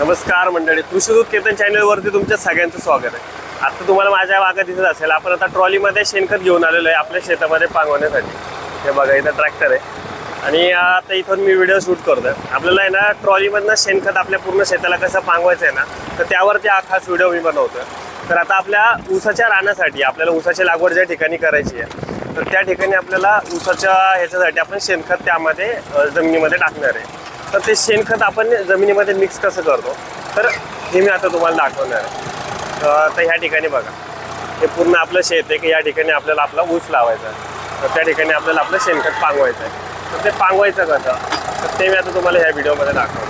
नमस्कार मंडळी कृषीदूत केतन चॅनलवरती तुमच्या सगळ्यांचं स्वागत आहे. आता तुम्हाला माझ्या भागात दिसत असेल आपण आता ट्रॉलीमध्ये शेणखत घेऊन आलेलो आहे आपल्या शेतामध्ये पांगवण्यासाठी. हे बघा इथं ट्रॅक्टर आहे. आणि आता इथून मी व्हिडिओ शूट करतोय. आपल्याला आहे ना ट्रॉलीमधनं शेणखत आपल्या पूर्ण शेताला कसं पांगवायचं आहे ना तर त्यावरती हा खास व्हिडिओ मी बनवतोय. तर आता आपल्या ऊसाच्या रानासाठी आपल्याला ऊसाची लागवड ज्या ठिकाणी करायची आहे तर त्या ठिकाणी आपल्याला ऊसाच्या ह्याच्यासाठी आपण शेणखत त्यामध्ये जमिनीमध्ये टाकणार आहे. तर ते शेणखत आपण जमिनीमध्ये मिक्स कसं करतो? तर हे मी आता तुम्हाला दाखवणार आहे. तर ह्या ठिकाणी बघा. हे पूर्ण आपलं शेत आहे की या ठिकाणी आपल्याला आपला ऊस लावायचा आहे. तर त्या ठिकाणी आपल्याला आपलं शेणखत पांगवायचं आहे. तर ते पांगवायचं कसं? तर ते मी आता तुम्हाला ह्या व्हिडिओमध्ये दाखवतो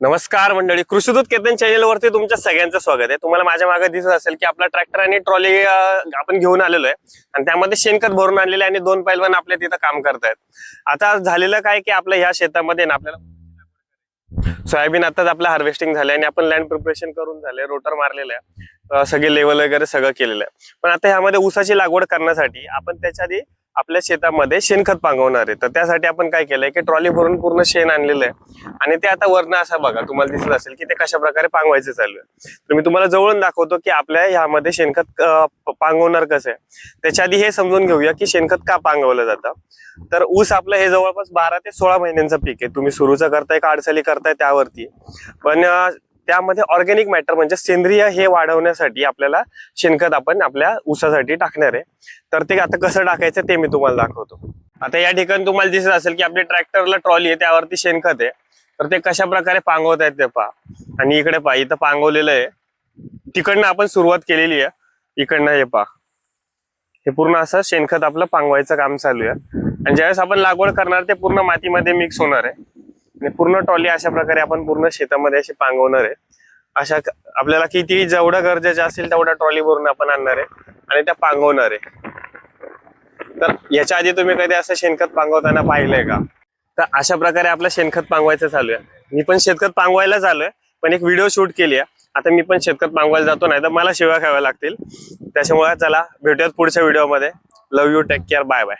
नमस्कार मंडळी कृषीदूत केतन चॅनेलवरती तुमच्या सगळ्यांचं स्वागत आहे. तुम्हाला माझ्या मागे दिसत असेल की आपला ट्रॅक्टर आणि ट्रॉली आपण घेऊन आलेलो आहे. आणि त्यामध्ये शेणखत भरून आणलेले आणि दोन पैलवान आपल्या तिथं काम करतायत आता झालेलं काय की आपल्या ह्या शेतामध्ये ना आपल्याला सोयाबीन आताच आपलं हार्वेस्टिंग झालं आणि आपण लँड प्रिपरेशन करून झाले रोटर मारलेलं आहे. सगळे लेवल वगैरे सगळं केलेलं आहे. पण आता ह्यामध्ये ऊसाची लागवड करण्यासाठी आपण त्याच्या आधी आपल्या शेतामध्ये शेणखत पांगवणार आहे. तर त्यासाठी आपण काय केलंय की ट्रॉली भरून पूर्ण शेण आणलेलं आहे. आणि ते आता वरनं असं बघा तुम्हाला दिसत असेल की ते कशा प्रकारे पांगवायचं चालू आहे. तर मी तुम्हाला जवळून दाखवतो की आपल्या ह्यामध्ये शेणखत पांगवणार कसं आहे. त्याच्या आधी हे समजून घेऊया की शेणखत का पांगवलं जातं. तर ऊस आपलं हे जवळपास बारा ते सोळा महिन्यांचं पीक आहे. तुम्ही सुरूचं करताय का अडचणी करताय त्यावरती. पण त्यामध्ये ऑर्गॅनिक मॅटर म्हणजे सेंद्रिय हे वाढवण्यासाठी आपल्याला शेणखत आपण आपल्या ऊसासाठी टाकणार आहे. तर ते आता कसं टाकायचं ते मी तुम्हाला दाखवतो. आता या ठिकाणी तुम्हाला दिसत असेल की आपली ट्रॅक्टरला ट्रॉली आहे त्यावरती शेणखत आहे. तर ते कशा प्रकारे पांगवत आहेत ते पहा. आणि इकडे पा इथं पांगवलेलं आहे. तिकडनं आपण सुरुवात केलेली आहे. इकडनं हे पहा. हे पूर्ण असं शेणखत आपलं पांगवायचं काम चालू आहे. आणि ज्यावेळेस आपण लागवड करणार ते पूर्ण मातीमध्ये मिक्स होणार आहे. आणि पूर्ण ट्रॉली अशा प्रकारे आपण पूर्ण शेतामध्ये अशी पांगवणार आहे. अशा आपल्याला किती जेवढं गरजेचं असेल तेवढ्या ट्रॉली भरून आपण आणणार आहे आणि त्या पांगवणार आहे. तर याच्या आधी तुम्ही कधी असं शेणखत पांगवताना पाहिलंय का? तर अशा प्रकारे आपलं शेणखत पांगवायचं चालू आहे. मी पण शेतखत पांगवायला चालू पण एक व्हिडिओ शूट केली आहे. आता मी पण शेतखत पांगवायला जातो नाही तर मला शिव्या खाव्या लागतील. त्याच्यामुळे चला भेटूयात पुढच्या व्हिडिओमध्ये. Love you take care bye bye